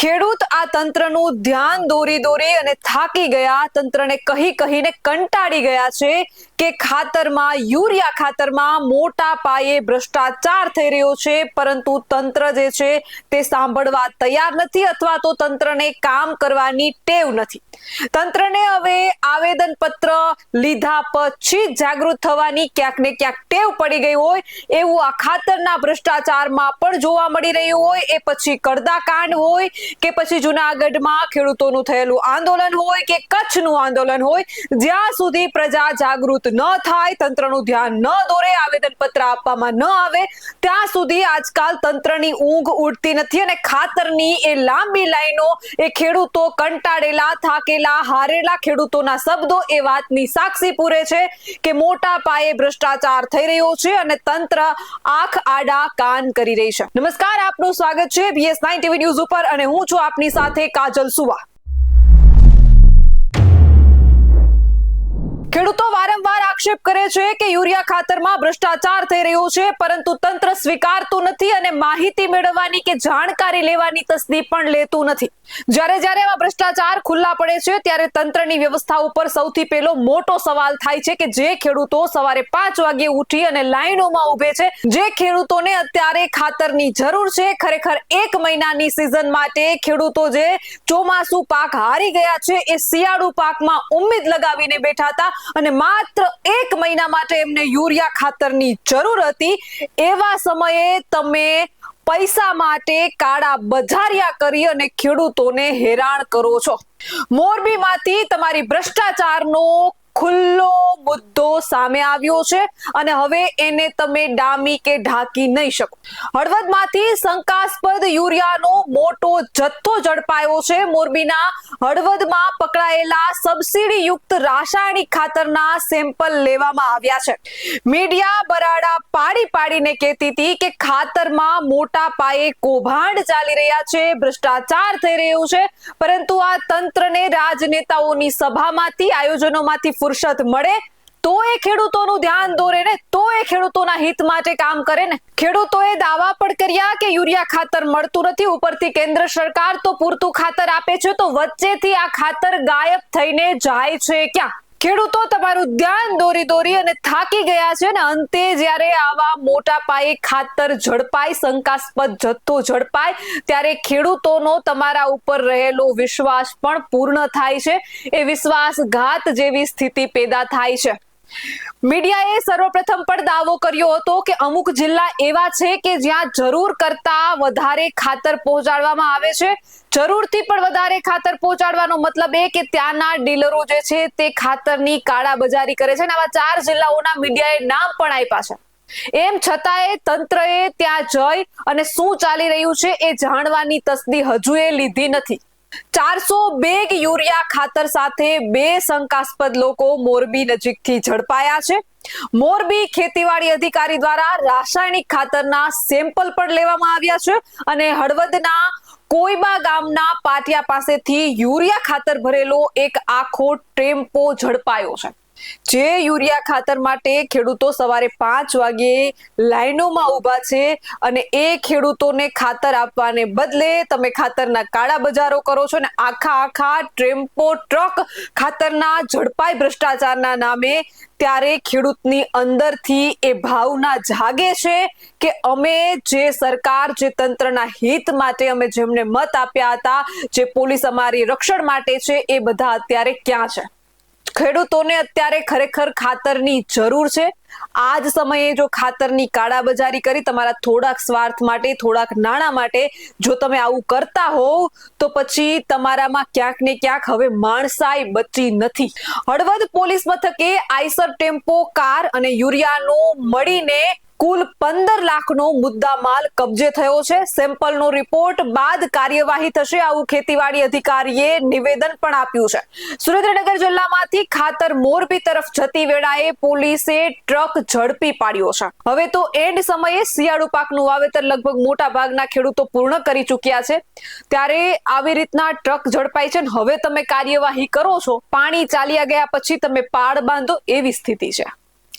ખેડૂત આ તંત્રનું ધ્યાન દોરી દોરી અને થાકી ગયા. તંત્રને કહી કહીને કંટાળી ગયા છે. કે ખાતરમાં, યુરિયા ખાતરમાં મોટા પાયે ભ્રષ્ટાચાર થઈ રહ્યો છે, પરંતુ તંત્ર જે છે તે સાંભળવા તૈયાર નથી અથવા તો તંત્રને કામ કરવાની ટેવ નથી. તંત્રને હવે આવેદન પત્ર લીધા પછી જાગૃત થવાની ક્યાંક ને ક્યાંક ટેવ પડી ગઈ હોય, એવું આ ખાતરના ભ્રષ્ટાચારમાં પણ જોવા મળી રહ્યું હોય. એ પછી કરદાકાંડ હોય કે પછી જુનાગઢમાં ખેડૂતોનું થયેલું આંદોલન હોય કે કચ્છનું આંદોલન હોય, જ્યાં સુધી પ્રજા જાગૃત ન થાય, તંત્રનું ધ્યાન ન દોરે આવેદન પત્ર આપવામાં ન આવે, ત્યાં સુધી આજકાલ તંત્રની ઊંઘ ઉડતી નથી અને ખાતરની એ લાંબી લાઈનો, એ ખેડૂતો કંટાળેલા, થાકેલા, હારેલા ખેડૂતોના શબ્દો એ વાતની સાક્ષી પૂરે છે કે મોટા પાયે ભ્રષ્ટાચાર થઈ રહ્યો છે અને તંત્ર આંખ, આડા, કાન કરી રહી છે. નમસ્કાર, આપનું સ્વાગત છે બીએસ નાઇન ટીવી ન્યૂઝ ઉપર અને હું છું આપની સાથે કાજલ સુવા. ખેડૂતો વારંવાર આક્ષેપ કરે છે કે યુરિયા ખાતરમાં ભ્રષ્ટાચાર થઈ રહ્યો છે, પરંતુ તંત્ર સ્વીકારતું નથી અને માહિતી મેળવવાની કે જાણકારી લેવાની તસ્દી પણ લેતું નથી. જ્યારે જ્યારે આવા ભ્રષ્ટાચાર ખુલ્લા પડે છે, ત્યારે તંત્રની વ્યવસ્થા ઉપર સૌથી પહેલો મોટો સવાલ થાય છે કે જે ખેડૂતો સવારે પાંચ વાગે ઉઠી અને લાઈનોમાં ઉભે છે, જે ખેડૂતોને અત્યારે ખાતરની જરૂર છે, ખરેખર એક મહિનાની સિઝન માટે ખેડૂતો જે ચોમાસુ પાક હારી ગયા છે, એ શિયાળુ પાકમાં ઉમ્મીદ લગાવીને બેઠા હતા. અને માત્ર એક મહિના માટે એમને યુરિયા ખાતરની જરૂર હતી. એવા સમયે તમે પૈસા માટે કાળા બજારિયા કરી અને ખેડૂતોને હેરાન કરો છો. મોરબીમાંથી તમારી ભ્રષ્ટાચારનો ખુલ્લો મુદ્દો સામે આવ્યો છે અને હવે એને તમે ડામી કે ઢાંકી નહીં શકો. હળવદમાંથી શંકાસ્પદ યુરિયાનો મોટો જથ્થો ઝડપાયો છે. મોરબીના હળવદમાં પકડાયેલા સબસિડી યુક્ત રાસાયણિક ખાતરના સેમ્પલ લેવામાં આવ્યા છે. મીડિયા બરાડા પાડી પાડીને કહેતી હતી કે ખાતરમાં મોટા પાયે કૌભાંડ ચાલી રહ્યા છે, ભ્રષ્ટાચાર થઈ રહ્યું છે, પરંતુ આ તંત્રને રાજનેતાઓની સભામાંથી, આયોજનોમાંથી ફુરસત મળે તો એ ખેડૂતોનું ધ્યાન દોરે ને, તો એ ખેડૂતોના હિત માટે કામ કરે ને. ખેડૂતોએ દાવા પણ કર્યા કે યુરિયા ખાતર મળતું નથી, ઉપરથી કેન્દ્ર સરકાર તો પૂરતું ખાતર આપે છે, તો વચ્ચેથી આ ખાતર ગાયબ થઈને જાય છે ક્યાં? ખેડૂતો તમારું ધ્યાન દોરી દોરી અને થાકી ગયા છે ને અંતે જ્યારે આવા મોટા પાયે ખાતર ઝડપાય, શંકાસ્પદ જથ્થો ઝડપાય, ત્યારે ખેડૂતોનો તમારા ઉપર રહેલો વિશ્વાસ પણ પૂર્ણ થાય છે. એ વિશ્વાસઘાત જેવી સ્થિતિ પેદા થાય છે. મીડિયાએ સર્વપ્રથમ પણ દાવો કર્યો હતો કે અમુક જિલ્લા એવા છે કે જ્યાં જરૂર કરતા વધારે ખાતર પહોંચાડવામાં આવે છે. જરૂરથી પણ વધારે ખાતર પહોંચાડવાનો મતલબ એ કે ત્યાંના ડીલરો જે છે તે ખાતરની કાળાબજારી કરે છે અને આવા ચાર જિલ્લાઓના મીડિયાએ નામ પણ આપ્યા છે. એમ છતાંય તંત્રએ ત્યાં જઈ અને શું ચાલી રહ્યું છે એ જાણવાની તસ્દી હજુ એ લીધી નથી. ચારસો બેગ યુરિયા ખાતર સાથે બે શંકાસ્પદ લોકો મોરબી નજીકથી ઝડપાયા છે. મોરબી ખેતીવાડી અધિકારી દ્વારા રાસાયણિક ખાતરના સેમ્પલ પણ લેવામાં આવ્યા છે અને હળવદના કોઈબા ગામના પાટિયા પાસેથી યુરિયા ખાતર ભરેલો એક આખો ટેમ્પો ઝડપાયો છે. જે યુરિયા ખાતર માટે ખેડૂતો સવારે પાંચ વાગે લાઈનોમાં ઊભા છે અને એ ખેડૂતોને ખાતર આપવાને બદલે તમે ખાતરના કાળા બજારો કરો છો ને આખા આખા ટેમ્પો ટ્રક ખાતરના ઝડપાઈ ભ્રષ્ટાચારના નામે ત્યારે ખેડૂતની અંદરથી એ ભાવના જાગે છે કે અમે જે સરકાર, જે તંત્રના હિત માટે અમે જેમને મત આપ્યા હતા, જે પોલીસ અમારી રક્ષણ માટે છે, એ બધા અત્યારે ક્યાં છે? ખેડૂતોને અત્યારે ખરેખર ખાતરની જરૂર છે. આ જ સમયે જો ખાતરની કાળાબજારી કરી, તમારા થોડાક સ્વાર્થ માટે, થોડાક નાણાં માટે જો તમે આવું કરતા હોવ, તો પછી તમારામાં ક્યાંક ને ક્યાંક હવે માણસાઈ બચી નથી. હળવદ પોલીસ મથકે આઈસર ટેમ્પો, કાર અને યુરિયાનું મળીને કુલ પંદર લાખનો મુદ્દા માલ કબજે થયો છે. સેમ્પલનો રિપોર્ટ બાદ કાર્યવાહી થશે. આવું ખેતીવાડી અધિકારીએ નિવેદન પણ આપ્યું છે. સુરેન્દ્રનગર જિલ્લામાંથી ખાતર મોરબી તરફ જતી વેળાએ પોલીસે ટ્રક ઝડપી પાડ્યો છે. હવે તો એન્ડ સમયે શિયાળુ પાકનું વાવેતર લગભગ મોટા ભાગના ખેડૂતો પૂર્ણ કરી ચૂક્યા છે. ત્યારે આવી રીતના ટ્રક ઝડપાય છે હવે તમે કાર્યવાહી કરો છો. પાણી ચાલ્યા ગયા પછી તમે પાડ બાંધો એવી સ્થિતિ છે.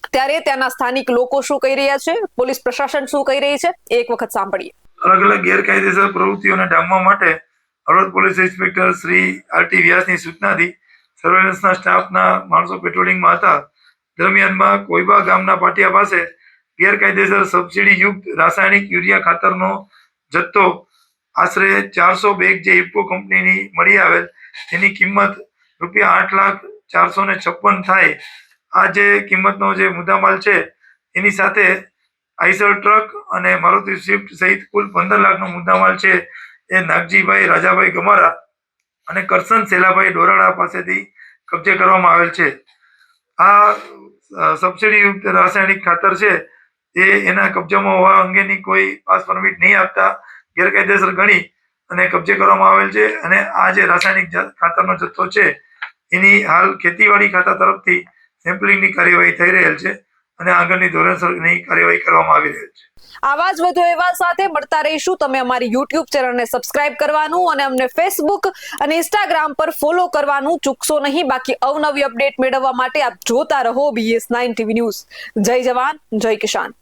ત્યારે ત્યાંના સ્થાનિક લોકો શું કહી રહ્યા છે? પોલીસ પ્રશાસન શું કહી રહી છે? એક વખત સાંભળીએ. અલગ અલગ ગેરકાયદેસર પ્રવૃત્તિઓને ડામવા માટે Halvad police inspector Shri R T વ્યાસની સૂચનાથી સર્વેલન્સના સ્ટાફના માણસો પેટ્રોલિંગમાં હતા. દરમિયાનમાં કોઈબા ગામના પાટિયા પાસે ગેરકાયદેસર સબસિડીયુક્ત રાસાયણિક યુરિયા ખાતરનો જથ્થો આશરે ચારસો બેગ જે ઇફકો કંપનીની મળી આવેલ, તેની કિંમત રૂપિયા આઠ લાખ ચારસો ને છપ્પન થાય આ જે કિંમતનો જે મુદ્દામાલ છે, એની સાથે આઈસર ટ્રક અને મારુતિ સ્વિફ્ટ સહિત કુલ પંદર લાખનો મુદ્દામાલ છે એ નાગજીભાઈ, રાજાભાઈ ગમારા અને કરસન સેલાભાઈ ડોરાડા પાસેથી કબજે કરવામાં આવેલ છે. આ સબસિડીયુક્ત રાસાયણિક ખાતર છે, એ એના કબજામાં હોવા અંગેની કોઈ પાસ પરમિટ નહીં આપતા ગેરકાયદેસર ગણી અને કબજે કરવામાં આવેલ છે અને આ જે રાસાયણિક ખાતરનો જથ્થો છે, એની હાલ ખેતીવાડી ખાતા તરફથી સેમ્પલિંગની કાર્યવાહી થઈ રહેલ છે અને આગળની ધોરણસરની કાર્યવાહી કરવામાં આવી રહેલ છે. આવા જ વધુ એવા સાથે મળતા રહીશું. તમે અમારી યુટ્યુબ ચેનલને સબસ્ક્રાઇબ કરવાનું અને અમને ફેસબુક અને ઇન્સ્ટાગ્રામ પર ફોલો કરવાનું ચૂકશો નહીં. બાકી અવનવી અપડેટ મેળવવા માટે આપ જોતા રહો બીએસ નાઇન ટીવી ન્યૂઝ જય જવાન, જય કિસાન.